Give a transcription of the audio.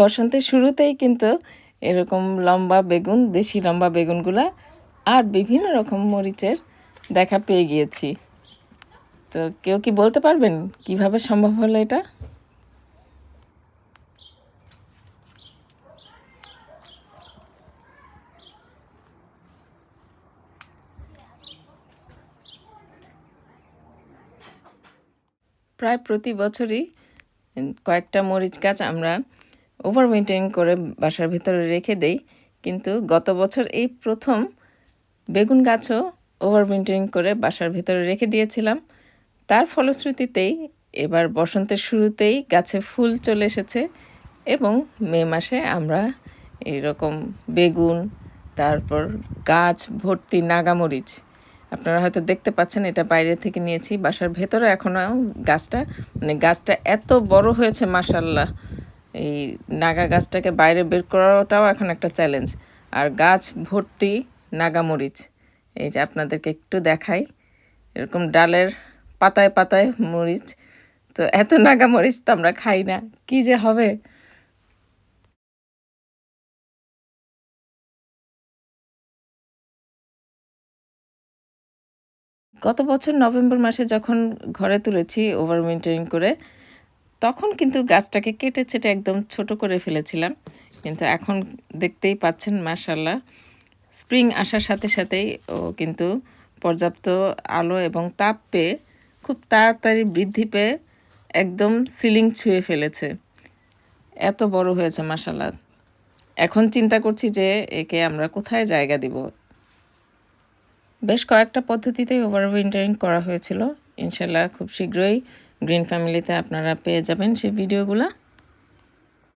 বসন্তের শুরুতেই কিন্তু এরকম লম্বা বেগুন, দেশি লম্বা বেগুনগুলা আর বিভিন্ন রকম মরিচের দেখা পেয়ে গিয়েছি। তো কেউ কি বলতে পারবেন কীভাবে সম্ভব হলো এটা? প্রায় প্রতি বছরই কয়েকটা মরিচ গাছ আমরা ওভার উইন্টারিং করে বাসার ভিতরে রেখে দেই। কিন্তু গত বছর এই প্রথম বেগুন গাছও ওভার উইন্টারিং করে বাসার ভিতরে রেখে দিয়েছিলাম। তার ফলশ্রুতিতেই এবার বসন্তের শুরুতেই গাছে ফুল চলে এসেছে এবং মে মাসে আমরা এরকম বেগুন, তারপর গাছ, ভর্তি নাগামরিচ। আপনারা হয়তো দেখতে পাচ্ছেন এটা বাইরে থেকে নিয়েছি, বাসার ভেতরে এখনও গাছটা মানে গাছটা এত বড় হয়েছে মাসাল্লাহ এই নাগা গাছটাকে বাইরে বের করাটাও এখন একটা চ্যালেঞ্জ আর গাছ ভর্তি নাগামরিচ এই যে আপনাদেরকে একটু দেখাই। এরকম ডালের পাতায় পাতায় মরিচ। তো এত নাগামরিচ তো আমরা খাই না। কি যে হবে? গত বছর নভেম্বর মাসে যখন ঘরে তুলেছি ওভার উইন্টারিং করে তখন কিন্তু গাছটাকে কেটে ছেটে একদম ছোট করে ফেলেছিলাম। কিন্তু এখন দেখতেই পাচ্ছেন মাশাল্লাহ স্প্রিং আসার সাথে সাথেই ও কিন্তু পর্যাপ্ত আলো এবং তাপ পেয়ে খুব তাড়াতাড়ি বৃদ্ধি পেয়ে একদম সিলিং ছুঁয়ে ফেলেছে। এত বড় হয়েছে মাসাল্লাহ এখন চিন্তা করছি যে একে আমরা কোথায় জায়গা দিব? বেশ কয়েকটা পদ্ধতিতেই ওভার উইন্টারিং করা হয়েছিল। ইনশাল্লাহ খুব শীঘ্রই গ্রিন ফ্যামিলিতে আপনারা পেয়ে যাবেন সেই ভিডিওগুলো।